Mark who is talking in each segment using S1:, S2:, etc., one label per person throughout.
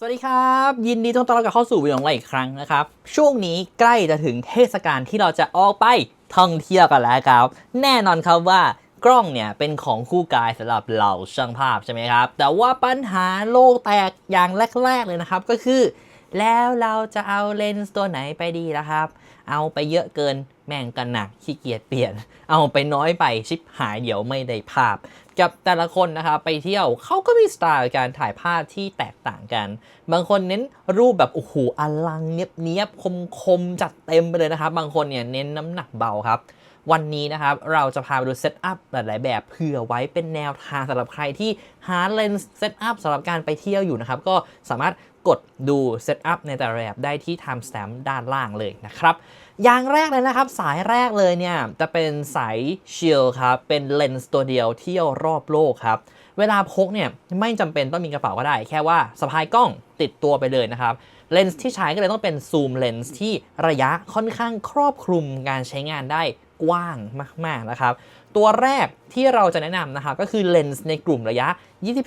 S1: สวัสดีครับ ยินดีต้อนรับกลับเข้าสู่วิดีโอของเราอีกครั้งนะครับ ช่วงนี้ใกล้จะถึงเทศกาลที่เราจะออกไปท่องเที่ยวกันแล้วครับ แน่นอนครับว่ากล้องเนี่ยเป็นของคู่กายสำหรับเหล่าช่างภาพใช่ไหมครับ แต่ว่าปัญหาโลกแตกอย่างแรก ๆ เลยนะครับก็คือ แล้วเราจะเอาเลนส์ตัวไหนไปดีล่ะครับ เอาไปเยอะเกินแม่งกันหนักขี้เกียจเปลี่ยน เอาไปน้อยไปชิปหายเดี๋ยวไม่ได้ภาพ กับแต่ละคนนะครับไปเที่ยวเขาก็มีสไตล์การถ่ายภาพที่แตกต่างกัน บางคนเน้นรูปแบบโอ้โหอลังเนียบเนียบคมคมๆจัดเต็มไปเลยนะครับ บางคนเนี่ยเน้นน้ำหนักเบาครับวันนี้นะครับ เราจะพาไปดูเซตอัพหลาย ๆ แบบเผื่อไว้เป็นแนวทางสำหรับใครที่หาเลนส์เซตอัพสำหรับการไปเที่ยวอยู่นะครับ ก็สามารถกดดูเซตอัพในแต่ละแบบได้ที่ timestamp ด้านล่างเลยนะครับ ย่างแรกเลยนะครับ สายแรกเลยเนี่ย จะเป็นสายชิลครับ เป็นเลนส์ตัวเดียวเที่ยวรอบโลกครับ เวลาพกเนี่ยไม่จำเป็นต้องมีกระเป๋าก็ได้ แค่ว่าสะพายกล้องติดตัวไปเลยนะครับ เลนส์ที่ใช้ก็เลยต้องเป็นซูมเลนส์ที่ระยะค่อนข้างครอบคลุมการใช้งานได้กว้างมาก ๆ นะครับ ตัวแรกที่เราจะแนะนำนะครับ ก็คือเลนส์ในกลุ่มระยะ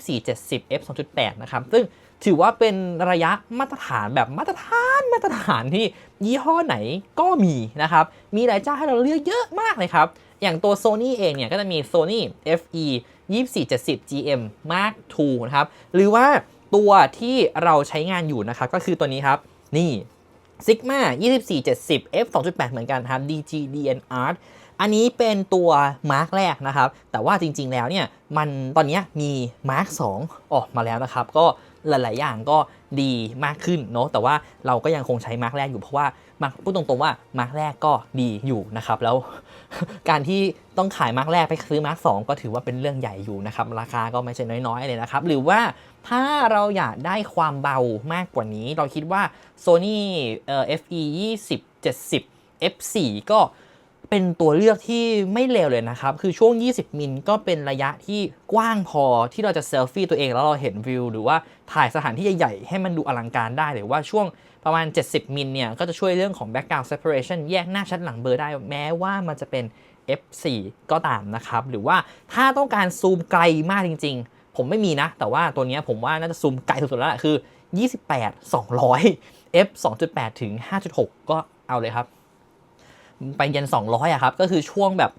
S1: 24-70 f 2.8 นะครับ ซึ่ง ถือว่าเป็นระยะมาตรฐานแบบมาตรฐานมาตรฐานที่ยี่ห้อไหนก็มีนะครับ มีหลายเจ้าให้เราเลือกเยอะมากเลยครับ อย่างตัว Sony เองเนี่ยก็จะมี Sony FE 2470 GM Mark II นะครับ หรือว่าตัวที่เราใช้งานอยู่นะครับ ก็คือตัวนี้ครับ นี่ Sigma 2470 f 2.8 เหมือนกันครับ dg dn art อันนี้เป็นตัวมาร์กแรกนะครับ แต่ว่าจริงๆแล้วเนี่ย มันตอนนี้มีมาร์ก2ออกมาแล้วนะครับ ก็ หลาย ๆ อย่างก็ดีมากขึ้นเนาะแต่ว่าเราก็ยังคงใช้มาร์กแรกอยู่เพราะว่ามาร์กพูดตรงๆว่ามาร์กแรกก็ดีอยู่นะครับแล้วการที่ต้องขายมาร์กแรกไปซื้อมาร์กสก็ถือว่าเป็นเรื่องใหญ่อยู่นะครับราคาก็ไม่ใช่น้อย ๆ เลยนะครับหรือว่าถ้าเราอยากได้ความเบามากกว่านี้ เราคิดว่า Sony เอ่อ FE 20 70 F4 ก็ เป็นตัวเลือกที่ไม่เลวเลยนะครับ คือช่วง 20 มิลก็เป็นระยะที่กว้างพอที่เราจะเซลฟี่ตัวเองแล้วเราเห็นวิว หรือว่าถ่ายสถานที่ใหญ่ๆ ให้มันดูอลังการได้ หรือว่าช่วงประมาณ 70 มิลเนี่ย ก็จะช่วยเรื่องของ background separation แยกหน้าชัดหลังเบลอได้ แม้ว่ามันจะเป็น F4 ก็ตามนะครับ หรือว่าถ้าต้องการซูมไกลมากจริง ๆ ผมไม่มีนะ แต่ว่าตัวนี้ผมว่าน่าจะซูมไกลสุดๆแล้วแหละคือ 28 200 f 2.8ถึง5.6 ก็เอาเลยครับ ไปยัน 200อะครับ ก็คือช่วงแบบ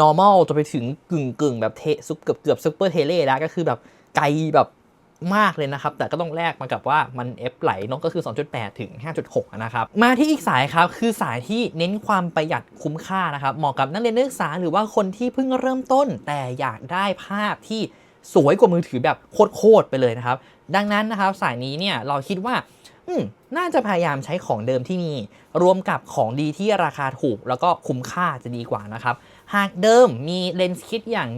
S1: normal จะไปถึงกึ่งกึ่งแบบเทซุปเกือบเกือบซุปเปอร์เทเล่แล้วก็คือแบบไกลแบบมากเลยนะครับ แต่ก็ต้องแลกมากับว่ามัน F ไหลนอะก็คือ 2.8 ถึง 5.6 นะครับ มาที่อีกสายครับ คือสายที่เน้นความประหยัดคุ้มค่านะครับ เหมาะกับนักเรียนนักศึกษาหรือว่าคนที่เพิ่งเริ่มต้น แต่อยากได้ภาพที่สวยกว่ามือถือแบบโคตรๆไปเลยนะครับ ดังนั้นนะครับสายนี้เนี่ยเราคิดว่า น่าจะพยายามใช้ของเดิมที่มีรวมกับของดีที่ราคาถูก แล้วก็คุ้มค่าจะดีกว่านะครับ หากเดิมมีเลนส์คิดอย่าง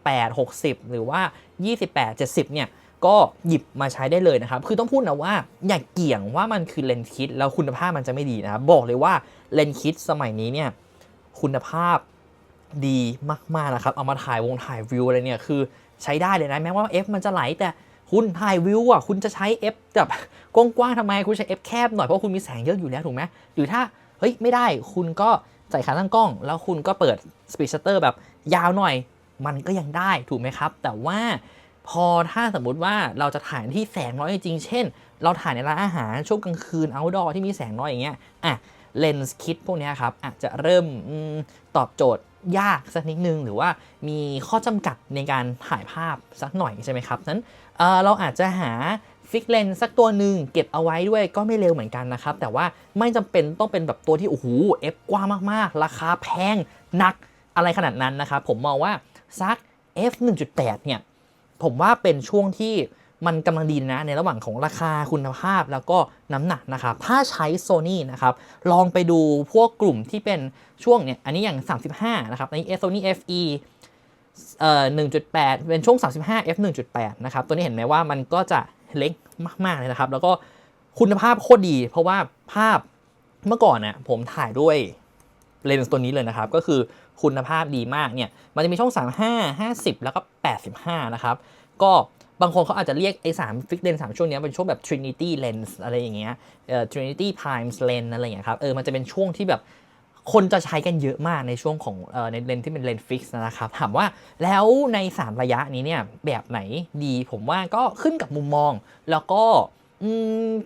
S1: 28 60 หรือว่า 28 70 เนี่ยก็หยิบมาใช้ได้เลยนะครับ คือต้องพูดนะว่าอย่าเกี่ยงว่ามันคือเลนส์คิดแล้วคุณภาพมันจะไม่ดีนะครับ บอกเลยว่าเลนส์คิดสมัยนี้เนี่ยคุณภาพดีมากๆนะครับ เอามาถ่ายวงถ่ายวิวอะไรเนี่ยคือใช้ได้เลยนะ แม้ว่า F มันจะไหลแต่ คุณถ่ายวิวอะคุณจะใช้ F แบบกว้างๆทำไมคุณใช้ F แคบหน่อยเพราะคุณมีแสงเยอะอยู่แล้วถูกไหมหรือถ้าเฮ้ยไม่ได้คุณก็ใส่ขาตั้งกล้อง แล้วคุณก็เปิดสปีดชัตเตอร์แบบยาวหน่อย มันก็ยังได้ถูกไหมครับ แต่ว่าพอถ้าสมมุติว่าเราจะถ่ายที่แสงน้อยจริงเช่น เราถ่ายในร้านอาหารช่วงกลางคืน outdoor ที่มีแสงน้อยอย่างเงี้ยอะเลนส์คิดพวกเนี้ยครับอาจจะเริ่มอมตอบโจทย์ ยากสักนิดนึง หรือว่ามีข้อจำกัดในการถ่ายภาพสักหน่อยใช่ไหมครับนั้นเเราอาจจะหาฟิกเลนสักตัวหนึ่งเก็บเอาไว้ด้วยก็ไม่เร็วเหมือนกันนะครับ แต่ว่าไม่จำเป็นต้องเป็นแบบตัวที่โอ้โห F กว้างมากๆ ราคาแพงหนักอะไรขนาดนั้นนะครับ ผมมองว่าซัก F 1.8เนี่ยผมว่าเป็นช่วงที่ มันกำลังดีนะ ในระหว่างของราคาคุณภาพแล้วก็น้ำหนักนะครับ ถ้าใช้ Sony นะครับ ลองไปดูพวกกลุ่มที่เป็นช่วงเนี่ย อันนี้อย่าง 35 นะครับอันนี้ Sony FE เอ่อ1.8 เป็นช่วง 35 f 1.8 นะครับ ตัวนี้เห็นไหมว่ามันก็จะเล็กมาก ๆ เลยนะครับ แล้วก็คุณภาพโคตรดี เพราะว่าภาพเมื่อก่อนเนี่ยผมถ่ายด้วยเลนส์ตัวนี้เลยนะครับ ก็คือคุณภาพดีมากเนี่ย มันจะมีช่อง 35 50 แล้วก็ 85 นะครับ ก็ บางคนเขาอาจจะเรียกไอ้สามฟิกเลนสามช่วงนี้เป็นช่วงแบบ Trinity Lens อะไรอย่างเงี้ยเอ่อ Trinity Times Lens อะไรอย่างเงี้ยครับเออมันจะเป็นช่วงที่แบบคนจะใช้กันเยอะมากในช่วงของเอ่อในเลนที่เป็นเลนฟิกนะครับ ถามว่าแล้วใน 3 ระยะนี้เนี่ยแบบไหนดีผมว่าก็ขึ้นกับมุมมอง แล้วก็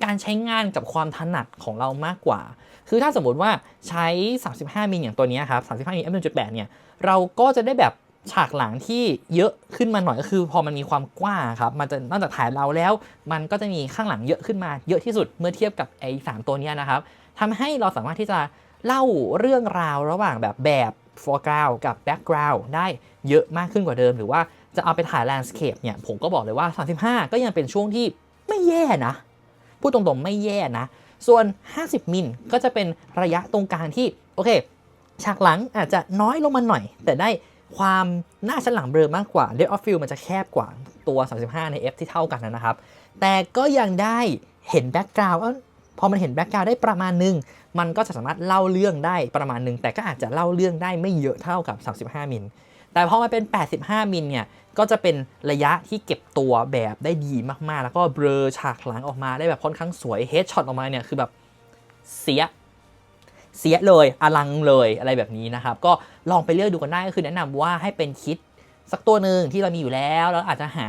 S1: การใช้งานกับความถนัดของเรามากกว่า คือถ้าสมมติว่าใช้ 35มิลอย่างตัวนี้ครับ 35มิล f1.8 เนี่ย เราก็จะได้แบบ ฉากหลังที่เยอะขึ้นมาหน่อยก็คือ พอมันมีความกว้างครับมันจะนอกจากถ่ายเราแล้ว มันก็จะมีข้างหลังเยอะขึ้นมาเยอะที่สุดเมื่อเทียบกับไอ้สามตัวนี้นะครับทำให้เราสามารถที่จะเล่าเรื่องราวระหว่างแบบแบบ foreground กับ background ได้เยอะมากขึ้นกว่าเดิม หรือว่าจะเอาไปถ่าย landscape เนี่ยผมก็บอกเลยว่า 35 ก็ยังเป็นช่วงที่ไม่แย่นะ พูดตรงๆไม่แย่นะ ส่วน 50 มิลก็จะเป็นระยะตรงกลางที่ โอเค ฉากหลังอาจจะน้อยลงมาหน่อย แต่ได้ ความหน้าชั้นหลังเบลอมากกว่า depth of field มันจะแคบกว่าตัว 35 ใน F ที่เท่ากันนะครับ แต่ก็ยังได้เห็นแบ็กกราวด์พอมันเห็นแบ็กกราวด์ได้ประมาณนึง มันก็จะสามารถเล่าเรื่องได้ประมาณนึง แต่ก็อาจจะเล่าเรื่องได้ไม่เยอะเท่ากับ 35 มิล แต่พอมาเป็น 85 มิลเนี่ย ก็จะเป็นระยะที่เก็บตัวแบบได้ดีมากๆ แล้วก็เบลอฉากหลังออกมาได้แบบค่อนข้างสวย เฮดช็อตออกมาเนี่ยคือแบบเสีย เสียเลยอลังเลยอะไรแบบนี้นะครับ ก็ลองไปเลือกดูกันได้ก็คือแนะนำว่าให้เป็นคิดสักตัวหนึ่งที่เรามีอยู่แล้ว แล้วอาจจะหา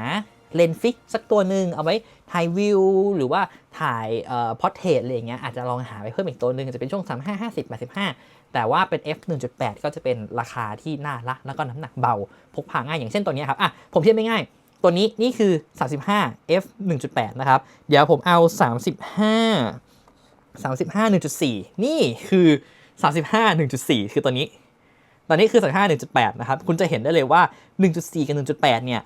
S1: เลนส์ฟิกสักตัวหนึ่งเอาไว้ถ่ายวิวหรือว่าถ่ายเอ่อพอร์เทรตอะไรอย่างเงี้ยอาจจะลองหาไปเพิ่มอีกตัวหนึ่งจะเป็นช่วง 35 50 85 แต่ว่าเป็น f 1.8 ก็จะเป็นราคาที่น่ารักแล้วก็น้ำหนักเบา พกพาง่ายอย่างเช่นตัวนี้ครับอะผมเทียบไม่ง่ายตัวนี้นี่คือ 35 f 1.8 นะครับ เดี๋ยวผมเอา 35 35 1.4 นี่คือ 35 1.4 คือตัวนี้ ตอนนี้คือ 35 1.8 นะครับ คุณจะเห็นได้เลยว่า 1.4 กับ 1.8 เนี่ย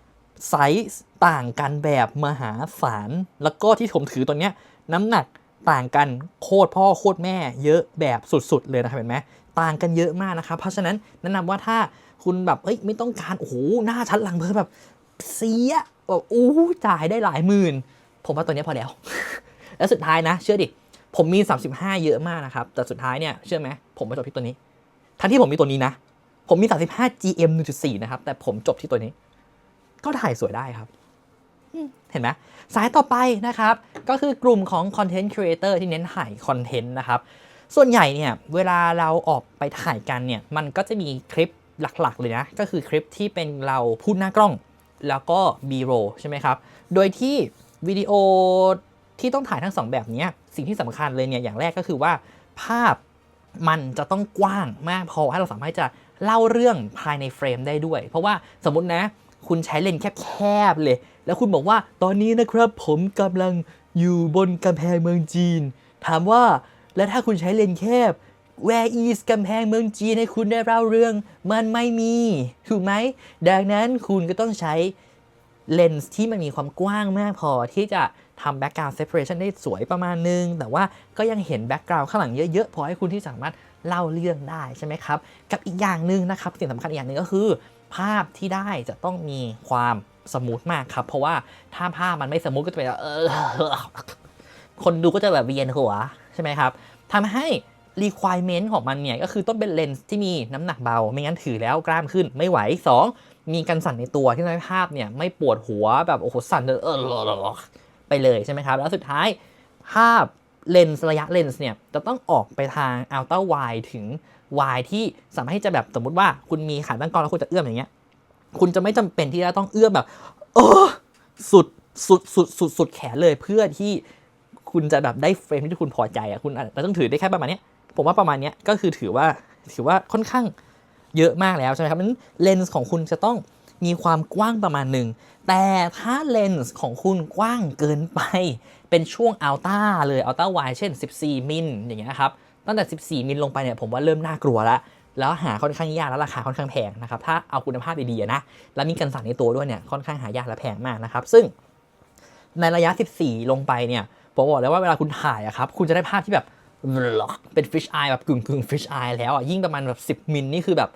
S1: ไซส์ต่างกันแบบมหาศาล แล้วก็ที่ผมถือตัวเนี้ย น้ำหนักต่างกันโคตรพ่อโคตรแม่ เยอะแบบสุดๆ เลยนะครับเห็นไหมต่างกันเยอะมากนะครับ เพราะฉะนั้นแนะนำว่าถ้าคุณแบบเอ้ยไม่ต้องการ โอ้โห หน้าชัดหลังเบอร์แบบเสียแบบอู้จ่ายได้หลายหมื่น ผมว่าตัวนี้พอแล้ว แล้วสุดท้ายนะ เชื่อดิ ผมมี 35 เยอะมากนะครับ แต่สุดท้ายเนี่ยเชื่อไหมผมมาจบที่ตัวนี้ ทั้งที่ผมมีตัวนี้นะ ผมมี 35 GM 1.4 นะครับ แต่ผมจบที่ตัวนี้ ก็ถ่ายสวยได้ครับ เห็นไหมสายต่อไปนะครับ ก็คือกลุ่มของ Content Creator ที่เน้นถ่ายคอนเทนต์นะครับ ส่วนใหญ่เนี่ยเวลาเราออกไปถ่ายกันเนี่ย มันก็จะมีคลิปหลักๆ เลยนะ ก็คือคลิปที่เป็นเราพูดหน้ากล้อง แล้วก็ B-roll ใช่ไหมครับ โดยที่วิดีโอ ที่ต้องถ่ายทั้งสองแบบนี้สิ่งที่สำคัญเลยเนี่ยอย่างแรกก็คือว่า ภาพมันจะต้องกว้างมากพอให้เราสามารถจะเล่าเรื่องภายในเฟรมได้ด้วย เพราะว่าสมมตินะ คุณใช้เลนส์แคบๆเลย แล้วคุณบอกว่าตอนนี้นะครับผมกำลังอยู่บนกำแพงเมืองจีน ถามว่าแล้วถ้าคุณใช้เลนส์แคบ Where is กำแพงเมืองจีนให้คุณได้เล่าเรื่อง มันไม่มีถูกไหมดังนั้นคุณก็ต้องใช้เลนส์ที่มันมีความกว้างมากพอที่จะ ทำ background separation ได้สวยประมาณนึง แต่ว่าก็ยังเห็น background ข้างหลังเยอะๆ พอให้คุณที่สามารถเล่าเรื่องได้ใช่ไหมครับ กับอีกอย่างหนึ่งนะครับ สิ่งสำคัญอีกอย่างหนึ่งก็คือ ภาพที่ได้จะต้องมีความสมูทมากครับ เพราะว่าถ้าภาพมันไม่สมูทก็จะเป็นแบบเออคนดูก็จะแบบเวียนหัวใช่ไหมครับทำให้ requirement ของมันเนี่ยก็คือต้องเป็นเลนส์ที่มีน้ำหนักเบา ไม่งั้นถือแล้วกล้ามขึ้นไม่ไหว 2 มีกันสั่นในตัวที่ทำให้ภาพเนี่ยไม่ปวดหัวแบบโอ้โหสั่นเออ ไปเลยใช่ไหมครับ แล้วสุดท้ายภาพเลนส์ระยะเลนส์เนี่ยจะต้องออกไปทาง ultra wide ถึง wide ที่สามารถที่จะแบบสมมุติว่าคุณมีขาตั้งกล้องแล้วคุณจะเอื้อมอย่างเงี้ย คุณจะไม่จำเป็นที่จะต้องเอื้อมแบบเออสุดสุดสุดสุดสุดแขนเลยเพื่อที่คุณจะแบบได้เฟรมที่คุณพอใจอะคุณอาจจะต้องถือได้แค่ประมาณนี้ผมว่าประมาณนี้ก็คือถือว่าถือว่าค่อนข้างเยอะมากแล้วใช่ไหมครับนั้นเลนส์ของคุณจะต้อง มีความกว้างประมาณหนึ่ง แต่ถ้าเลนส์ของคุณกว้างเกินไป เป็นช่วงอัลต้าเลยอัลต้าไวเช่น 14 มิลอย่างเงี้ยครับ ตั้งแต่ 14 มิลลงไปเนี่ยผมว่าเริ่มน่ากลัวแล้ว แล้วหาค่อนข้างยากแล้วราคาค่อนข้างแพงนะครับ ถ้าเอาคุณภาพดีๆนะ แล้วมีกันสั่นในตัวด้วยเนี่ยค่อนข้างหายากและแพงมากนะครับ ซึ่งในระยะ 14 ลงไปเนี่ยผมบอกเลยว่าเวลาคุณถ่ายอะครับคุณจะได้ภาพที่แบบเป็นฟิชไอแบบกึ่งกึ่งฟิชไอแล้วอะยิ่งประมาณแบบ 10 มิลนี่คือแบบ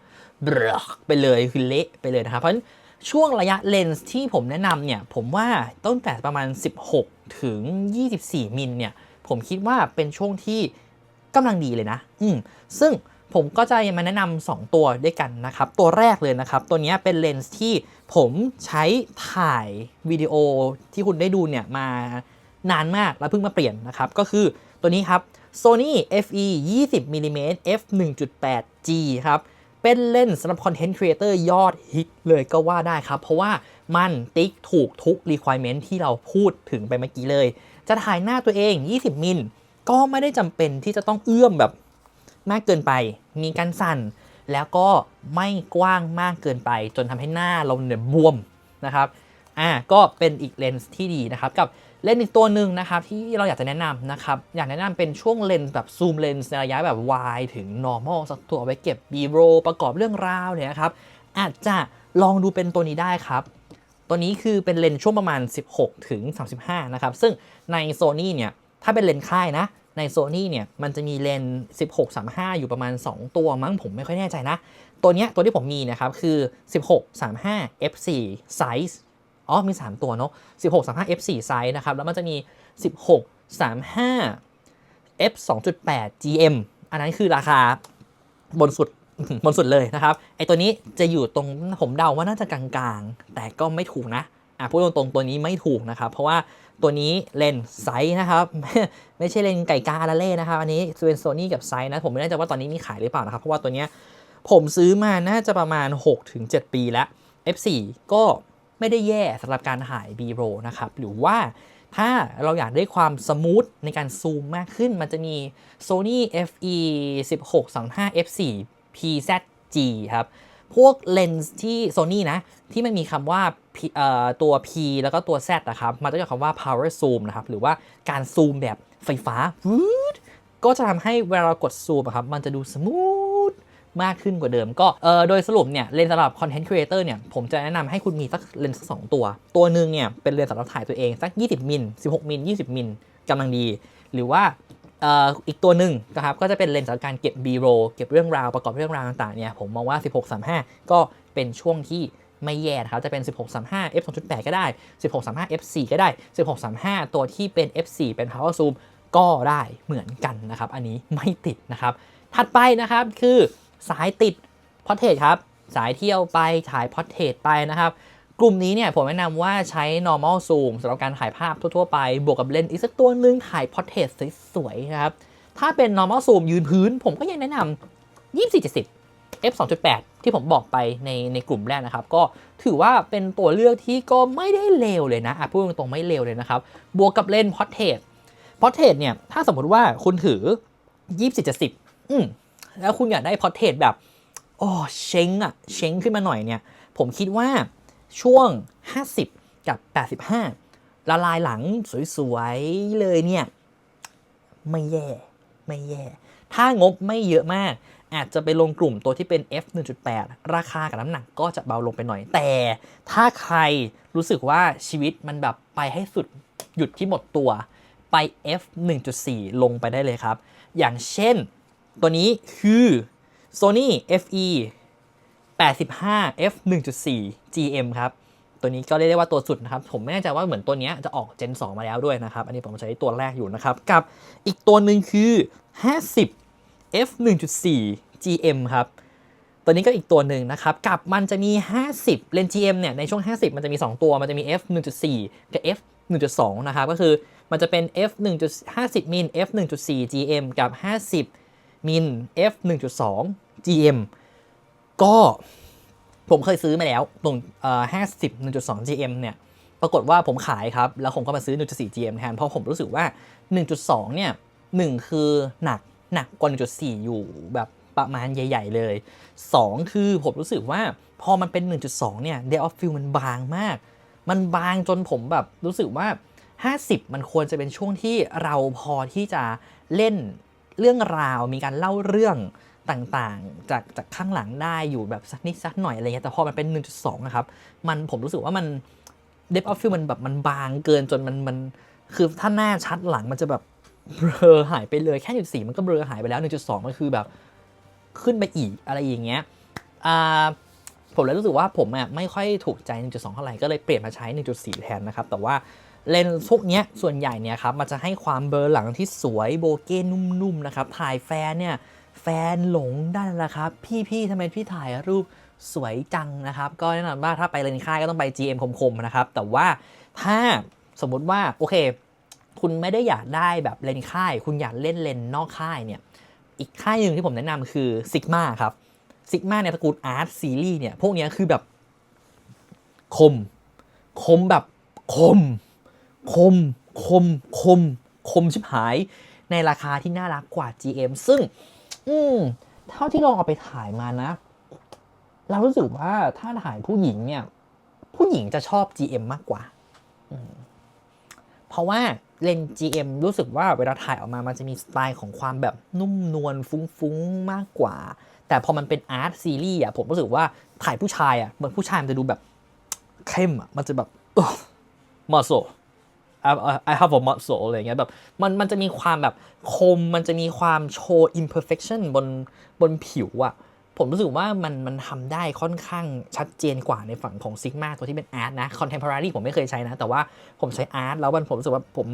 S1: ไปเลยคือเละไปเลยนะครับ เพราะฉะนั้นช่วงระยะเลนส์ที่ผมแนะนำเนี่ย ผมว่าตั้งแต่ประมาณ 16 ถึง 24 มิลเนี่ย ผมคิดว่าเป็นช่วงที่กำลังดีเลยนะ อืมซึ่งผมก็จะมาแนะนำ2ตัวด้วยกันนะครับ ตัวแรกเลยนะครับ ตัวนี้เป็นเลนส์ที่ผมใช้ถ่ายวิดีโอที่คุณได้ดูเนี่ยมานานมากแล้วเพิ่งมาเปลี่ยนนะครับ ก็คือตัวนี้ครับ Sony FE 20 mm f 1.8 G ครับ เป็นเล่นส์สำหรับคอนเทนต์ครีเอเตอร์ยอดฮิตเลยก็ว่าได้ครับ เพราะว่ามันติ๊กถูกทุก requirement ที่เราพูดถึงไปเมื่อกี้เลย จะถ่ายหน้าตัวเอง 20 มิล ก็ไม่ได้จำเป็นที่จะต้องเอื้อมแบบมากเกินไป มีการสั่น แล้วก็ไม่กว้างมากเกินไป จนทำให้หน้าเราเนี่ยบวมนะครับ อ่าก็เป็นอีกเลนส์ที่ดีนะครับ กับเลนส์อีกตัวหนึ่งนะครับที่เราอยากจะแนะนำนะครับ อยากแนะนำเป็นช่วงเลนส์แบบซูมเลนส์ในระยะแบบ wide ถึง normal สักตัวเอาไว้เก็บ b-roll ประกอบเรื่องราวเนี่ยนะครับอาจจะลองดูเป็นตัวนี้ได้ครับ ตัวนี้คือเป็นเลนส์ช่วงประมาณ 16 ถึง 35 นะครับ ซึ่งใน Sony เนี่ยถ้าเป็นเลนส์ค่ายนะใน Sony เนี่ยมันจะมีเลนส์16 35 อยู่ประมาณ 2 ตัวมั้งผมไม่ค่อยแน่ใจนะ ตัวเนี้ยตัวที่ผมมีนะครับ คือ 16 35 f4 size อ๋อมี 3 ตัวเนาะ16 35 f4 size นะครับ แล้วมันจะมี 16 35 f 2.8 gm อันนั้นคือราคาบนสุดบนสุดเลยนะครับ ไอตัวนี้จะอยู่ตรงผมเดาว่าน่าจะกลางๆ แต่ก็ไม่ถูกนะอะพูดตรงๆตัวนี้ไม่ถูกนะครับ เพราะว่าตัวนี้เลนส์ไซส์นะครับ ไม่ใช่เลนส์ไก่กาอาราเล่นะครับ อันนี้เป็นโซนี่กับไซส์นะ ผมไม่แน่ใจว่าตอนนี้มีขายหรือเปล่านะครับ เพราะว่าตัวเนี้ยผมซื้อมาน่าจะประมาณ 6-7 ปีแล้ว F4 ก็ ไม่ได้แย่สำหรับการถ่าย B-roll นะครับ หรือว่าถ้าเราอยากได้ความสมูทในการซูมมากขึ้น มันจะมี Sony FE 1625 F4 PZG ครับ พวกเลนส์ที่ Sony นะ ที่มันมีคำว่า P ตัว P แล้วก็ตัว Z นะครับ มันจะเรียกคำว่า power zoom นะครับ หรือว่าการซูมแบบไฟฟ้า ก็จะทำให้เวลาเรากดซูมอะครับ มันจะดูสมูท มากขึ้นกว่าเดิม ก็เออโดยสรุปเนี่ยเลนส์สำหรับ content creator เนี่ยผมจะแนะนำให้คุณมีสักเลนส์สักสองตัว ตัวหนึ่งเนี่ยเป็นเลนส์สำหรับถ่ายตัวเองสัก 20 มิล 16 มิล 20 มิลกำลังดี หรือว่าเอ่ออีกตัวหนึ่งนะครับก็จะเป็นเลนส์สำหรับการเก็บ B-roll เก็บเรื่องราวประกอบเรื่องราวต่างๆเนี่ยผมมองว่า 16-35 ก็เป็นช่วงที่ไม่แย่นะครับจะเป็น 16-35 f 2.8 ก็ได้ 16-35 f 4ก็ได้ 16-35 ตัวที่เป็น f 4เป็น power zoom ก็ได้เหมือนกันนะครับ อันนี้ไม่ติดนะครับ ถัดไปนะครับคือ สายติดพอเทรตครับ สายเที่ยวไปถ่ายพอเทรตไปนะครับกลุ่มนี้เนี่ยผมแนะนำว่าใช้ normal zoom สำหรับการถ่ายภาพทั่ว ๆ ไป บวกกับเลนส์อีกสักตัวหนึงถ่ายพอ r t เทรตสวยๆนะครับ ถ้าเป็น normal zoom ยืนพื้น ผมก็ยังแนะนำ24-70 f 2.8 ที่ผมบอกไปในในกลุ่มแรกนะครับ ก็ถือว่าเป็นตัวเลือกที่ก็ไม่ได้เลวเลยนะะพูดตรงๆไม่เลวเลยนะครับ บวกกับเลนส์พอ r t เทรตพอ r t เทรตเนี่ย ถ้าสมมติว่าคุณถือ 24-70อืม แล้วคุณอยากได้พอ r t เทรตแบบโอ้เช้งอะเช้งขึ้นมาหน่อยเนี่ย ผมคิดว่าช่วง 50 กับ 85 ละลายหลังสวยๆ เลยเนี่ย ไม่แย่ ไม่แย่ ถ้างบไม่เยอะมาก อาจจะไปลงกลุ่มตัวที่เป็น F 1.8 ราคากับน้ำหนักก็จะเบาลงไปหน่อย แต่ถ้าใครรู้สึกว่าชีวิตมันแบบไปให้สุดหยุดที่หมดตัวไป F 1.4 ลงไปได้เลยครับ อย่างเช่น ตัวนี้คือ Sony FE 85 f 1.4 GM ครับ ตัวนี้ก็เรียกได้ว่าตัวสุดนะครับ ผมไม่แน่ใจว่าเหมือนตัวนี้จะออก Gen 2 มาแล้วด้วยนะครับ อันนี้ผมใช้ตัวแรกอยู่นะครับ กับอีกตัวหนึ่งคือ 50 f 1.4 GM ครับ ตัวนี้ก็อีกตัวหนึ่งนะครับ กับมันจะมี 50 เลน GM เนี่ย ในช่วง 50 มันจะมี 2 ตัว มันจะมี f 1.4 กับ f 1.2 นะครับ ก็คือมันจะเป็น f 1.50มิล f 1.4 GM กับ 50 มิล f 1.2 GM ก็ผมเคยซื้อมาแล้วตรงเอ่อ50 1.2 GM เนี่ย ปรากฏว่าผมขายครับ แล้วผมก็มาซื้อ 1.4 GM แทน เพราะผมรู้สึกว่า 1.2 เนี่ย1คือหนักหนักกว่า 1.4 อยู่แบบประมาณใหญ่ ๆ เลย 2 คือผมรู้สึกว่าพอมันเป็น 1.2 เนี่ย Day of Field มันบางมาก มันบางจนผมแบบรู้สึกว่า 50 มันควรจะเป็นช่วงที่เราพอที่จะเล่น เรื่องราวมีการเล่าเรื่องต่างๆ จากจากข้างหลังได้อยู่แบบสักนิดสักหน่อยอะไรเงี้ยแต่พอมันเป็น 1.2นะครับมันผมรู้สึกว่ามัน depth of field มันแบบมันบางเกินจนมันมันคือถ้าหน้าชัดหลังมันจะแบบเบลอหายไปเลยแค่1.4มันก็เบลอหายไปแล้ว 1.2 มันคือแบบขึ้นไปอีกอะไรอย่างเงี้ยอ่าผมเลยรู้สึกว่าผมอะไม่ค่อยถูกใจ 1.2 เท่าไหร่ก็เลยเปลี่ยนมาใช้ 1.4 แทนนะครับ แต่ว่า เลนส์พวกนี้ส่วนใหญ่เนี่ยครับมันจะให้ความเบลอหลังที่สวยโบเก้นุ่มๆนะครับถ่ายแฟนเนี่ยแฟนหลงได้แล้วละครับ พี่ๆทำไมพี่ถ่ายรูปสวยจังนะครับ ก็แนะนำว่าถ้าไปเลนส์ค่ายก็ต้องไป GM คมๆนะครับ แต่ว่าถ้าสมมุติว่าโอเค คุณไม่ได้อยากได้แบบเลนส์ค่าย คุณอยากเล่นเลนส์นอกค่ายเนี่ย อีกค่ายหนึ่งที่ผมแนะนำคือ Sigma ครับ Sigma ในตระกูล Art Series เนี่ย พวกนี้คือแบบคม คมแบบคม คม คม คม คมชิบหาย ในราคาที่น่ารักกว่า GM ซึ่ง อืม เท่าที่ลองเอาไปถ่ายมานะ เรารู้สึกว่าถ้าถ่ายผู้หญิงเนี่ย ผู้หญิงจะชอบ GM มากกว่า เพราะว่าเลน GM รู้สึกว่าเวลาถ่ายออกมา มันจะมีสไตล์ของความแบบนุ่มนวลฟุ้งๆ มากกว่า แต่พอมันเป็นอาร์ตซีรีส์อะ ผมรู้สึกว่าถ่ายผู้ชายอะเหมือนผู้ชายมันจะดูแบบเข้มอะ มันจะแบบมอโซ I have a muscle อะไรเงี้ยแบบมันมันจะมีความแบบคมมันจะมีความโชว์ imperfection บนบนผิวอะผมรู้สึกว่ามันมันทำได้ค่อนข้างชัดเจนกว่าในฝั่งของ Sigma ตัวที่เป็นอาร์ตนะ contemporary ผมไม่เคยใช้นะ แต่ว่าผมใช้อาร์ตแล้วมันผมรู้สึกว่าผม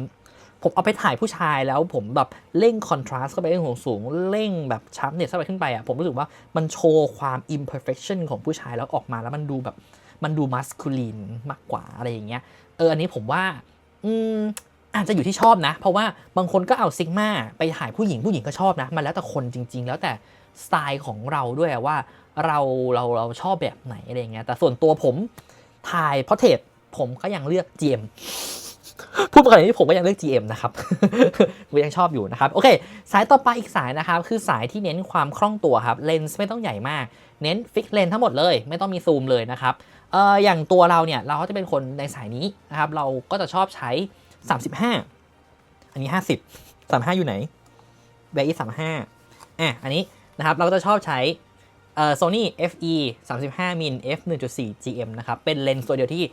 S1: ผมเอาไปถ่ายผู้ชายแล้วผมแบบเร่งคอนทราสต์เข้าไปเร่งของสูง เร่งแบบชัร์ปเน็ตเข้าไปขึ้นไปอะผมรู้สึกว่ามันโชว์ความ imperfection ของผู้ชายแล้วออกมาแล้วมันดูแบบมันดู masculine มากกว่าอะไรอย่างเงี้ยเอออันนี้ผมว่า อืมอาจจะอยู่ที่ชอบนะ เพราะว่าบางคนก็เอาซิกมาไปถ่ายผู้หญิงผู้หญิงก็ชอบนะมันแล้วแต่คนจริง ๆ แล้วแต่สไตล์ของเราด้วยว่าเราเราเราชอบแบบไหนอะไรเงี้ยแต่ส่วนตัวผมถ่ายพอเทรผมก็ยังเลือก GM พูดไปขนาดนี้ผมก็ยังเลือก GM นะครับผมยังชอบอยู่นะครับ โอเค สายต่อไปอีกสายนะครับ คือสายที่เน้นความคล่องตัวครับ เลนส์ไม่ต้องใหญ่มาก เน้นฟิกเลนทั้งหมดเลย ไม่ต้องมีซูมเลยนะครับ เอ่ออย่างตัวเราเนี่ยเราก็จะเป็นคนในสายนี้นะครับเราก็จะชอบใช้ 35 อันนี้ 50 35 อยู่ไหนแบร์อี35อะอันนี้นะครับเราก็จะชอบใช้เอ่อ Sony FE 35มิล f 1.4 GM นะครับเป็นเลนส์ตัวเดียวที่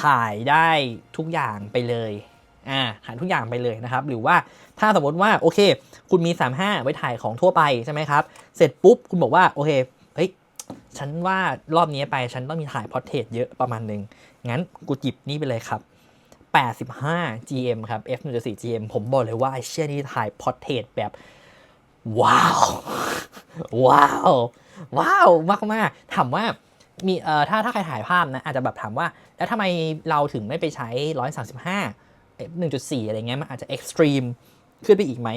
S1: ถ่ายได้ทุกอย่างไปเลยอ่าถ่ายทุกอย่างไปเลยนะครับ หรือว่าถ้าสมมติว่าโอเค คุณมี 35 ไว้ถ่ายของทั่วไปใช่ไหมครับ เสร็จปุ๊บ คุณบอกว่าโอเค ฉันว่ารอบนี้ไปฉันต้องมีถ่ายพอร์เทรตเยอะประมาณหนึ่งงั้นกูจิบนี่ไปเลยครับ 85 GM ครับ f 1.4 GM ผมบอกเลยว่าไอเชี่ยนี่ถ่ายพอร์เทรตแบบ ว้าว ว้าว ว้าวมากมาก ๆ ถามว่ามีเอ่อถ้าถ้าใครถ่ายภาพนะ อาจจะแบบถามว่า แล้วทำไมเราถึงไม่ไปใช้ 135 f 1.4 อะไรเงี้ยมันอาจจะเอ็กซ์ตรีมขึ้นไปอีกไหม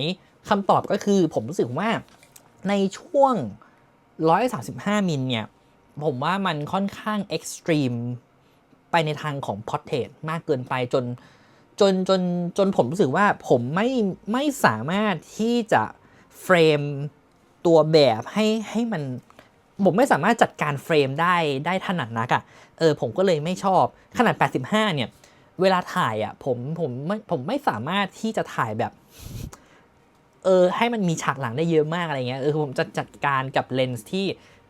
S1: คำตอบก็คือผมรู้สึกว่าในช่วง 135 มิลเนี่ย ผมว่ามันค่อนข้างเอ็กซ์ตรีมไปในทางของพอร์เทรตมากเกินไปจนจนจนจนผมรู้สึกว่าผมไม่ไม่สามารถที่จะเฟรมตัวแบบให้ให้มัน ผมไม่สามารถจัดการเฟรมได้ได้ถนัดนักอะ่ะเออผมก็เลยไม่ชอบขนาด 85 เนี่ย เวลาถ่ายอะ่ะผมผมไม่ผมไม่สามารถที่จะถ่ายแบบเออให้มันมีฉากหลังได้เยอะมากอะไรเงี้ยเออผมจะจัดการกับเลนส์ที่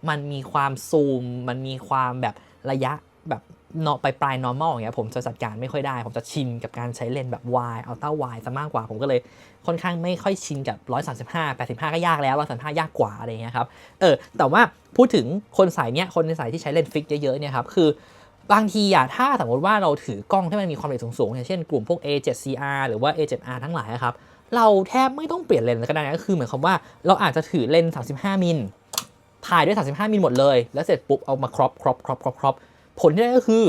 S1: มันมีความซูม มันมีความแบบระยะแบบเนาะไปปลาย normal อย่างเงี้ยผมจะจัดการไม่ค่อยได้ ผมจะชินกับการใช้เลนส์แบบ wide ultra wide ซะมากกว่า ผมก็เลยค่อนข้างไม่ค่อยชินกับ 135 85 ก็ยากแล้ว 135 ยากกว่าอะไรเงี้ยครับเออแต่ว่าพูดถึงคนสายเนี้ยคนในสายที่ใช้เลนส์ฟิกเยอะๆเนี่ยครับคือบางทีอะถ้าสมมติว่าเราถือกล้องที่มันมีความละเอียดสูงๆอย่างเช่นกลุ่มพวก A7CR หรือว่า A7R ทั้งหลายครับเราแทบไม่ต้องเปลี่ยนเลนส์ก็ได้นะก็คือเหมือนคำว่าเราอาจจะถือเลนส์35มิล ถ่ายด้วย 35 มิลหมดเลย แล้วเสร็จปุ๊บเอามาครอปครอปครอปครอปครอปผลที่ได้ก็คือ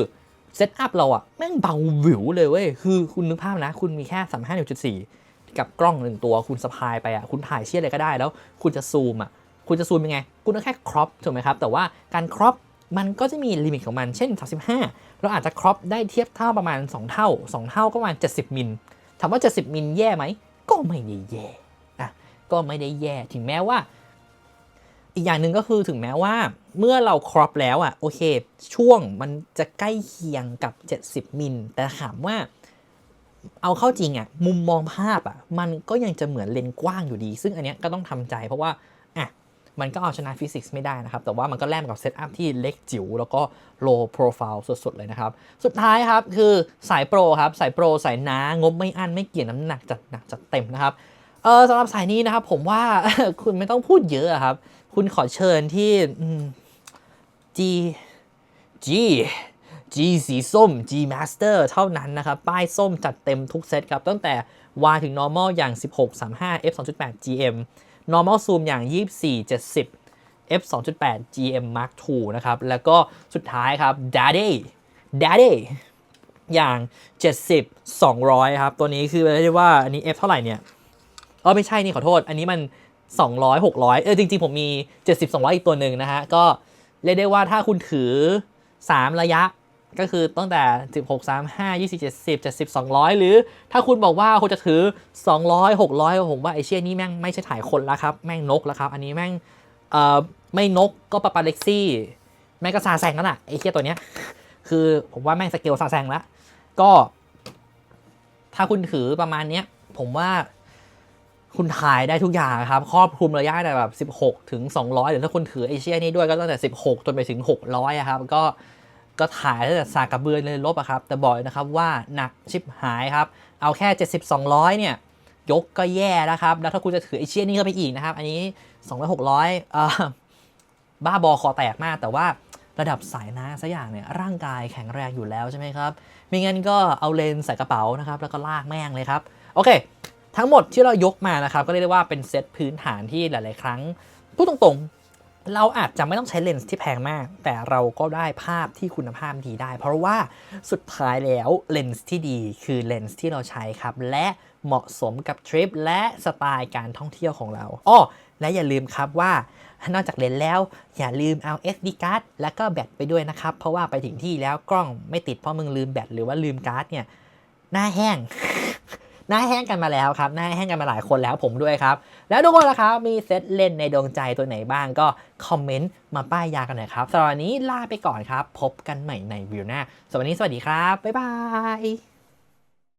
S1: เซตอัพเราอะแม่งเบาหวิวเลยเว้ย คือคุณนึกภาพนะ คุณมีแค่ 35.4 กับกล้องหนึ่งตัว คุณสะพายไปอะคุณถ่ายเชี่ยอะไรก็ได้ แล้วคุณจะซูมอะคุณจะซูมยังไง คุณก็แค่ครอปถูกไหมครับ แต่ว่าการครอปมันก็จะมีลิมิตของมัน เช่น 35 เราอาจจะครอปได้เทียบเท่าประมาณ 2 เท่า 2 เท่าก็ประมาณ 70 มิล ถามว่า 70 มิลแย่ไหม ก็ไม่ได้แย่ อะ ก็ไม่ได้แย่ ถึงแม้ว่า อีกอย่างหนึ่งก็คือถึงแม้ว่าเมื่อเราครอปแล้วอะโอเค ช่วงมันจะใกล้เคียงกับ 70 มิล แต่ถามว่าเอาเข้าจริงอะมุมมองภาพอะมันก็ยังจะเหมือนเลนส์กว้างอยู่ดี ซึ่งอันเนี้ยก็ต้องทำใจเพราะว่าอะมันก็เอาชนะฟิสิกส์ไม่ได้นะครับ แต่ว่ามันก็แลกมกับเซตอัพที่เล็กจิ๋วแล้วก็ low profile สุด ๆ เลยนะครับ สุดท้ายครับคือสายโปรครับ สายโปรสายหนางบไม่อั้นไม่เกี่ยงน้ำหนักจัดหนักจัดเต็มนะครับเออสำหรับสายนี้นะครับผมว่าคุณไม่ต้องพูดเยอะครับ คุณขอเชิญที่ G G G สีส้ม G Master เท่านั้นนะครับ ป้ายส้มจัดเต็มทุกเซตครับ ตั้งแต่ Y ถึง normal อย่าง 16 35 f 2.8 GM normal zoom อย่าง 24 70 f 2.8 GM Mark II นะครับ แล้วก็สุดท้ายครับ Daddy Daddy อย่าง 70 200 ครับ ตัวนี้คือเรียกได้ว่าอันนี้ f เท่าไหร่เนี่ยเออไม่ใช่นี่ขอโทษ อันนี้มัน 200 600 เออจริง ๆ ผมมี 70 200 อีกตัวหนึ่งนะฮะ ก็เรียกได้ว่าถ้าคุณถือ 3 ระยะก็คือตั้งแต่ 16 35 20 70 70 200 หรือถ้าคุณบอกว่าคุณจะถือ 200 600 ผมว่าไอเชี่ยนี่แม่งไม่ใช่ถ่ายคนแล้วครับ แม่งนกแล้วครับ อันนี้แม่งเอ่อไม่นกก็ปาปาเล็กซี่ แม่งก็ซาแซงแล้วน่ะไอเชี่ยตัวเนี้ยคือผมว่าแม่งสเกลซาแซงแล้ว ก็ ถ้าคุณถือประมาณเนี้ยผมว่า คุณถ่ายได้ทุกอย่างครับ ครอบคลุมระยะแต่แบบ 16 ถึง 200 หรือถ้าคุณถือเอเชียนี่ด้วยก็ตั้งแต่ 16 จนไปถึง 600ครับก็ก็ถ่ายตั้งแต่สากกระเบือเลยลบอะครับ แต่บอกเลยนะครับว่าหนักชิบหายครับ เอาแค่ 70 200 เนี่ย ยกก็แย่แล้วครับ แล้วถ้าคุณจะถือเอเชียนี่ก็ไปอีกนะครับ อันนี้ 200 600เอ่อบ้าบอคอแตกมาก แต่ว่าระดับสายน้าสักอย่างเนี่ยร่างกายแข็งแรงอยู่แล้วใช่ไหมครับไม่งั้นก็เอาเลนส์ใส่กระเป๋านะครับ แล้วก็ลากแม่งเลยครับ โอเค ทั้งหมดที่เรายกมานะครับก็เรียกได้ว่าเป็นเซตพื้นฐานที่หลาย ๆ ครั้งพูดตรงๆ เราอาจจะไม่ต้องใช้เลนส์ที่แพงมาก แต่เราก็ได้ภาพที่คุณภาพดีได้ เพราะว่าสุดท้ายแล้วเลนส์ที่ดีคือเลนส์ที่เราใช้ครับ และเหมาะสมกับทริปและสไตล์การท่องเที่ยวของเราอ้อและอย่าลืมครับว่านอกจากเลนส์แล้วอย่าลืมเอา SD card และก็แบตไปด้วยนะครับ เพราะว่าไปถึงที่แล้วกล้องไม่ติดเพราะมึงลืมแบตหรือว่าลืมการ์ดเนี่ยหน้าแห้ง หน้าแห้งกันมาแล้วครับหน้าแห้งกันมาหลายคนแล้วผมด้วยครับ แล้วทุกคนล่ะครับมีเซตเล่นในดวงใจตัวไหนบ้างก็คอมเมนต์มาป้ายยากันหน่อยครับสำหรับวันนี้ลาไปก่อนครับ พบกันใหม่ในวิวหน้าสวัสดีสวัสดีครับบ๊ายบาย